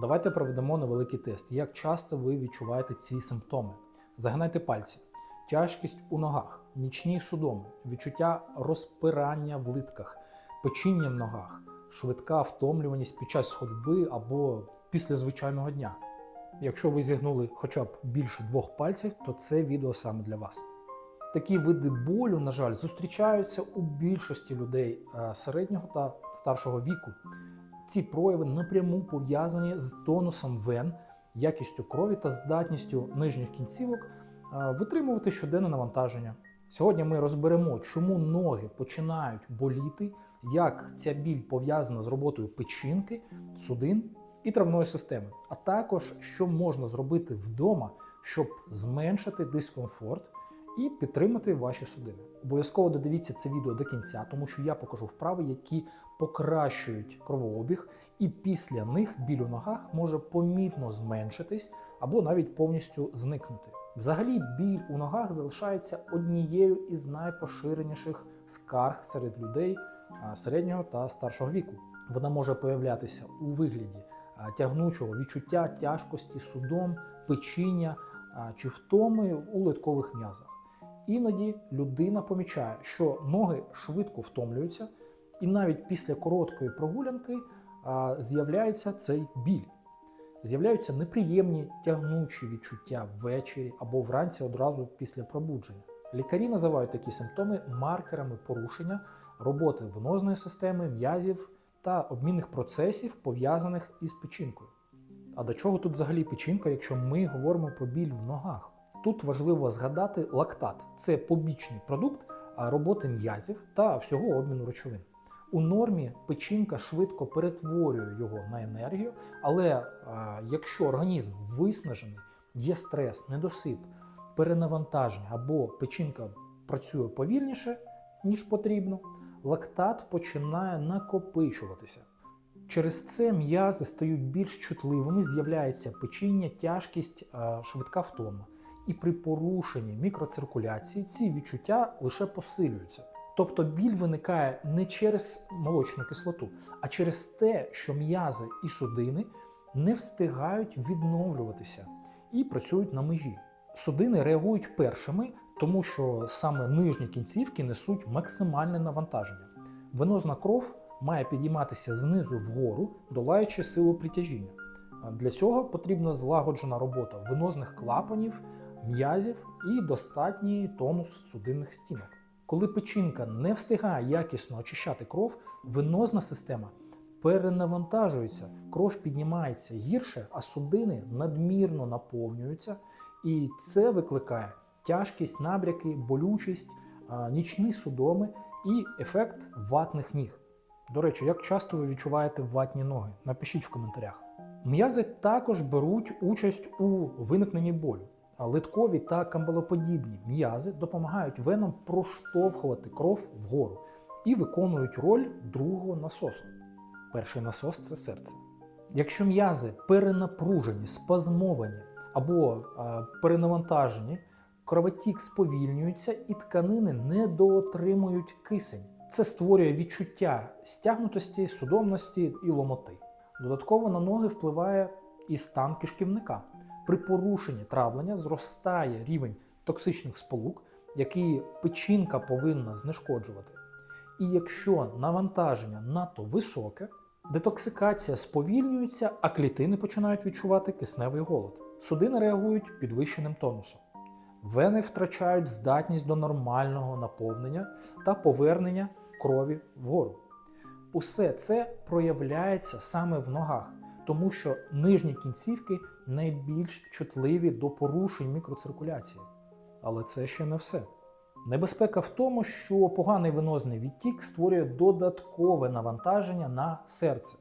Давайте проведемо невеликий тест. Як часто ви відчуваєте ці симптоми? Загинайте пальці, тяжкість у ногах, нічні судоми, відчуття розпирання в литках, печіння в ногах, швидка втомлюваність під час ходьби або після звичайного дня. Якщо ви зігнули хоча б більше двох пальців, то це відео саме для вас. Такі види болю, на жаль, зустрічаються у більшості людей е, середнього та старшого віку. Ці прояви напряму пов'язані з тонусом вен, якістю крові та здатністю нижніх кінцівок е, витримувати щоденне навантаження. Сьогодні ми розберемо, чому ноги починають боліти, як ця біль пов'язана з роботою печінки, судин і травної системи, а також що можна зробити вдома, щоб зменшити дискомфорт і підтримати ваші судини. Обов'язково додивіться це відео до кінця, тому що я покажу вправи, які покращують кровообіг, і після них біль у ногах може помітно зменшитись або навіть повністю зникнути. Взагалі, біль у ногах залишається однією із найпоширеніших скарг серед людей середнього та старшого віку. Вона може появлятися у вигляді тягнучого відчуття тяжкості судом, печіння чи втоми у литкових м'язах. Іноді людина помічає, що ноги швидко втомлюються, і навіть після короткої прогулянки з'являється цей біль. З'являються неприємні тягнучі відчуття ввечері або вранці одразу після пробудження. Лікарі називають такі симптоми маркерами порушення роботи венозної системи, м'язів та обмінних процесів, пов'язаних із печінкою. А до чого тут взагалі печінка, якщо ми говоримо про біль в ногах? Тут важливо згадати лактат це побічний продукт роботи м'язів та всього обміну речовин. У нормі печінка швидко перетворює його на енергію, але якщо організм виснажений, є стрес, недосип, перенавантаження або печінка працює повільніше, ніж потрібно, лактат починає накопичуватися. Через це м'язи стають більш чутливими, з'являється печіння, тяжкість, швидка втома. І при порушенні мікроциркуляції ці відчуття лише посилюються. Тобто біль виникає не через молочну кислоту, а через те, що м'язи і судини не встигають відновлюватися і працюють на межі. Судини реагують першими, тому що саме нижні кінцівки несуть максимальне навантаження. Венозна кров має підійматися знизу вгору, долаючи силу притяжіння. Для цього потрібна злагоджена робота венозних клапанів, м'язів і достатній тонус судинних стінок. Коли печінка не встигає якісно очищати кров, венозна система перенавантажується, кров піднімається гірше, а судини надмірно наповнюються, і це викликає тяжкість, набряки, болючість, нічні судоми і ефект ватних ніг. До речі, як часто ви відчуваєте ватні ноги? Напишіть в коментарях. М'язи також беруть участь у виникненні болю. Литкові та камбалоподібні м'язи допомагають венам проштовхувати кров вгору і виконують роль другого насосу. Перший насос це серце. Якщо м'язи перенапружені, спазмовані або а, перенавантажені, кровотік сповільнюється і тканини недоотримують кисень. Це створює відчуття стягнутості, судомності і ломоти. Додатково на ноги впливає і стан кишківника. При порушенні травлення зростає рівень токсичних сполук, які печінка повинна знешкоджувати. І якщо навантаження надто високе, детоксикація сповільнюється, а клітини починають відчувати кисневий голод. Судини реагують підвищеним тонусом. Вени втрачають здатність до нормального наповнення та повернення крові вгору. Усе це проявляється саме в ногах, тому що нижні кінцівки найбільш чутливі до порушень мікроциркуляції. Але це ще не все. Небезпека в тому, що поганий венозний відтік створює додаткове навантаження на серце.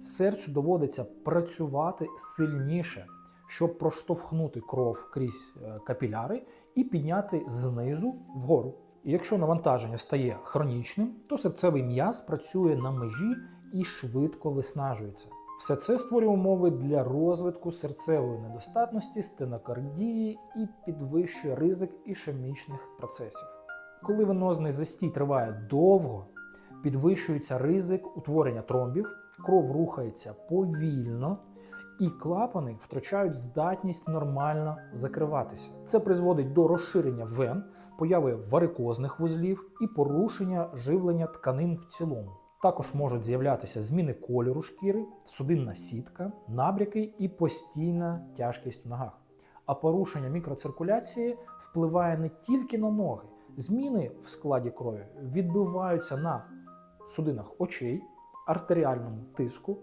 Серцю доводиться працювати сильніше, щоб проштовхнути кров крізь е, капіляри і підняти знизу вгору. І якщо навантаження стає хронічним, то серцевий м'яз працює на межі і швидко виснажується. Все це створює умови для розвитку серцевої недостатності, стенокардії і підвищує ризик ішемічних процесів. Коли венозний застій триває довго, підвищується ризик утворення тромбів, кров рухається повільно і клапани втрачають здатність нормально закриватися. Це призводить до розширення вен, появи варикозних вузлів і порушення живлення тканин в цілому. Також можуть з'являтися зміни кольору шкіри, судинна сітка, набряки і постійна тяжкість в ногах. А порушення мікроциркуляції впливає не тільки на ноги. Зміни в складі крові відбиваються на судинах очей, артеріальному тиску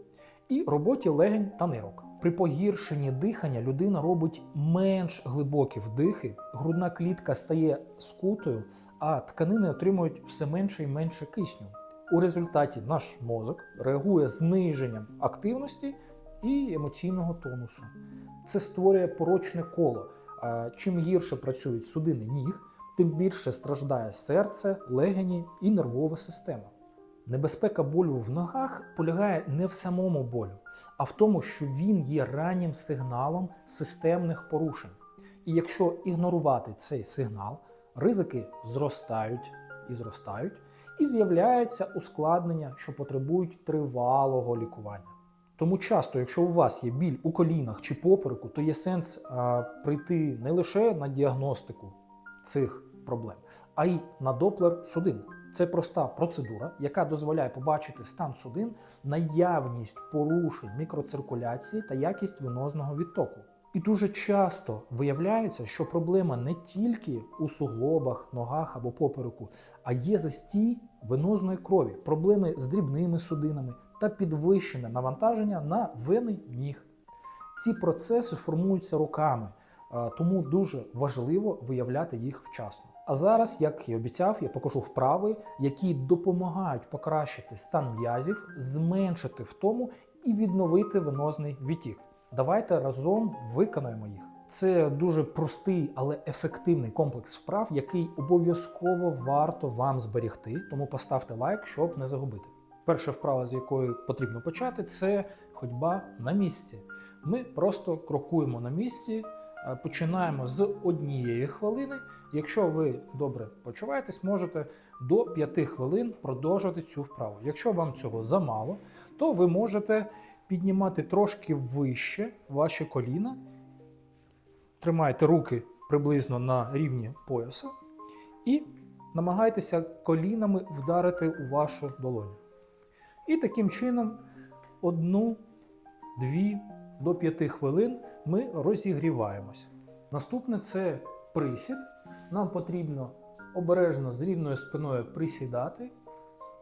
і роботі легень та нирок. При погіршенні дихання людина робить менш глибокі вдихи, грудна клітка стає скутою, а тканини отримують все менше і менше кисню. У результаті наш мозок реагує зниженням активності і емоційного тонусу. Це створює порочне коло. Чим гірше працюють судини ніг, тим більше страждає серце, легені і нервова система. Небезпека болю в ногах полягає не в самому болю, а в тому, що він є раннім сигналом системних порушень. І якщо ігнорувати цей сигнал, ризики зростають і зростають, і з'являються ускладнення, що потребують тривалого лікування. Тому часто, якщо у вас є біль у колінах чи попереку, то є сенс а, прийти не лише на діагностику цих проблем, а й на доплер судин. Це проста процедура, яка дозволяє побачити стан судин, наявність порушень мікроциркуляції та якість венозного відтоку. І дуже часто виявляється, що проблема не тільки у суглобах, ногах або попереку, а є застій венозної крові, проблеми з дрібними судинами та підвищене навантаження на вени ніг. Ці процеси формуються руками, тому дуже важливо виявляти їх вчасно. А зараз, як і обіцяв, я покажу вправи, які допомагають покращити стан м'язів, зменшити втому і відновити венозний відтік. Давайте разом виконаємо їх. Це дуже простий, але ефективний комплекс вправ, який обов'язково варто вам зберегти. Тому поставте лайк, щоб не загубити. Перша вправа, з якої потрібно почати, це ходьба на місці. Ми просто крокуємо на місці, е, починаємо з однієї хвилини. Якщо ви добре почуваєтесь, можете до 5 хвилин продовжувати цю вправу. Якщо вам цього замало, то ви можете піднімати трошки вище ваші коліна, тримайте руки приблизно на рівні пояса і намагайтеся колінами вдарити у вашу долоню. І таким чином, одну, дві до п'яти хвилин ми розігріваємось. Наступне це присід. Нам потрібно обережно з рівною спиною присідати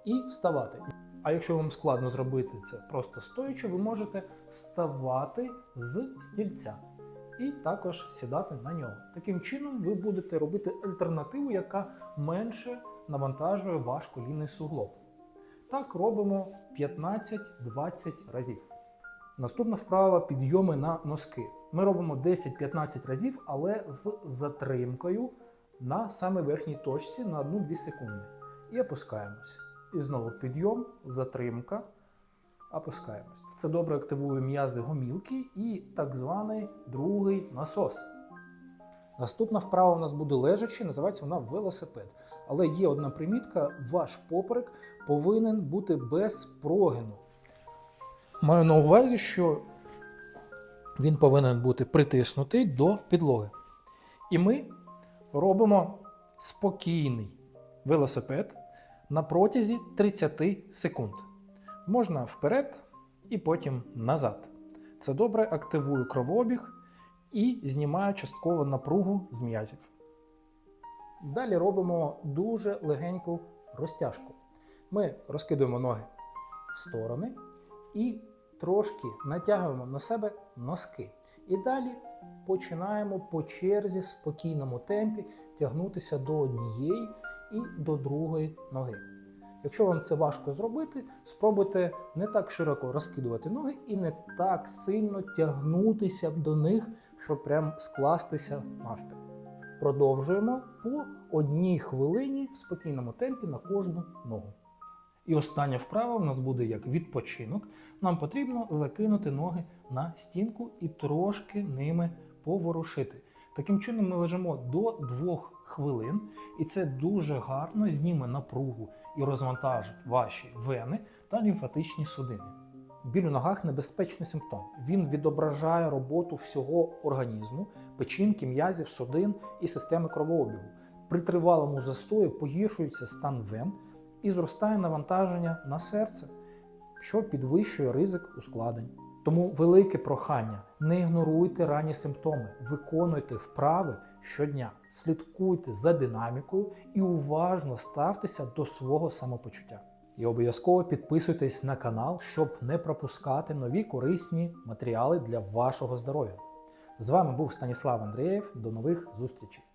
і вставати. А якщо вам складно зробити це просто стоячи, ви можете вставати з стільця і також сідати на нього. Таким чином, ви будете робити альтернативу, яка менше навантажує ваш колінний суглоб. Так робимо 15-20 разів. Наступна вправа підйоми на носки. Ми робимо 10-15 разів, але з затримкою на саме верхній точці на 1-2 секунди. І опускаємось. І знову підйом, затримка, опускаємось. Це добре активує м'язи гомілки і так званий другий насос. Наступна вправа у нас буде лежачи, називається вона велосипед. Але є одна примітка: ваш поперек повинен бути без прогину. Маю на увазі, що він повинен бути притиснутий до підлоги. І ми робимо спокійний велосипед на протязі 30 секунд. Можна вперед і потім назад. Це добре активує кровообіг і знімає частково напругу з м'язів. Далі робимо дуже легеньку розтяжку. Ми розкидуємо ноги в сторони і трошки натягуємо на себе носки. І далі починаємо по черзі в спокійному темпі тягнутися до однієї і до другої ноги. Якщо вам це важко зробити, спробуйте не так широко розкидувати ноги і не так сильно тягнутися до них, щоб прям скластися навпіл. Продовжуємо по одній хвилині в спокійному темпі на кожну ногу. І остання вправа в нас буде як відпочинок. Нам потрібно закинути ноги на стінку і трошки ними поворушити. Таким чином ми лежимо до 2 хвилин, і це дуже гарно зніме напругу і розвантажить ваші вени та лімфатичні судини. Біль у ногах небезпечний симптом. Він відображає роботу всього організму, печінки, м'язів, судин і системи кровообігу. При тривалому застої погіршується стан вен і зростає навантаження на серце, що підвищує ризик ускладнень. Тому велике прохання: не ігноруйте ранні симптоми, виконуйте вправи щодня, слідкуйте за динамікою і уважно ставтеся до свого самопочуття. І обов'язково підписуйтесь на канал, щоб не пропускати нові корисні матеріали для вашого здоров'я. З вами був Станіслав Андрієв. До нових зустрічей!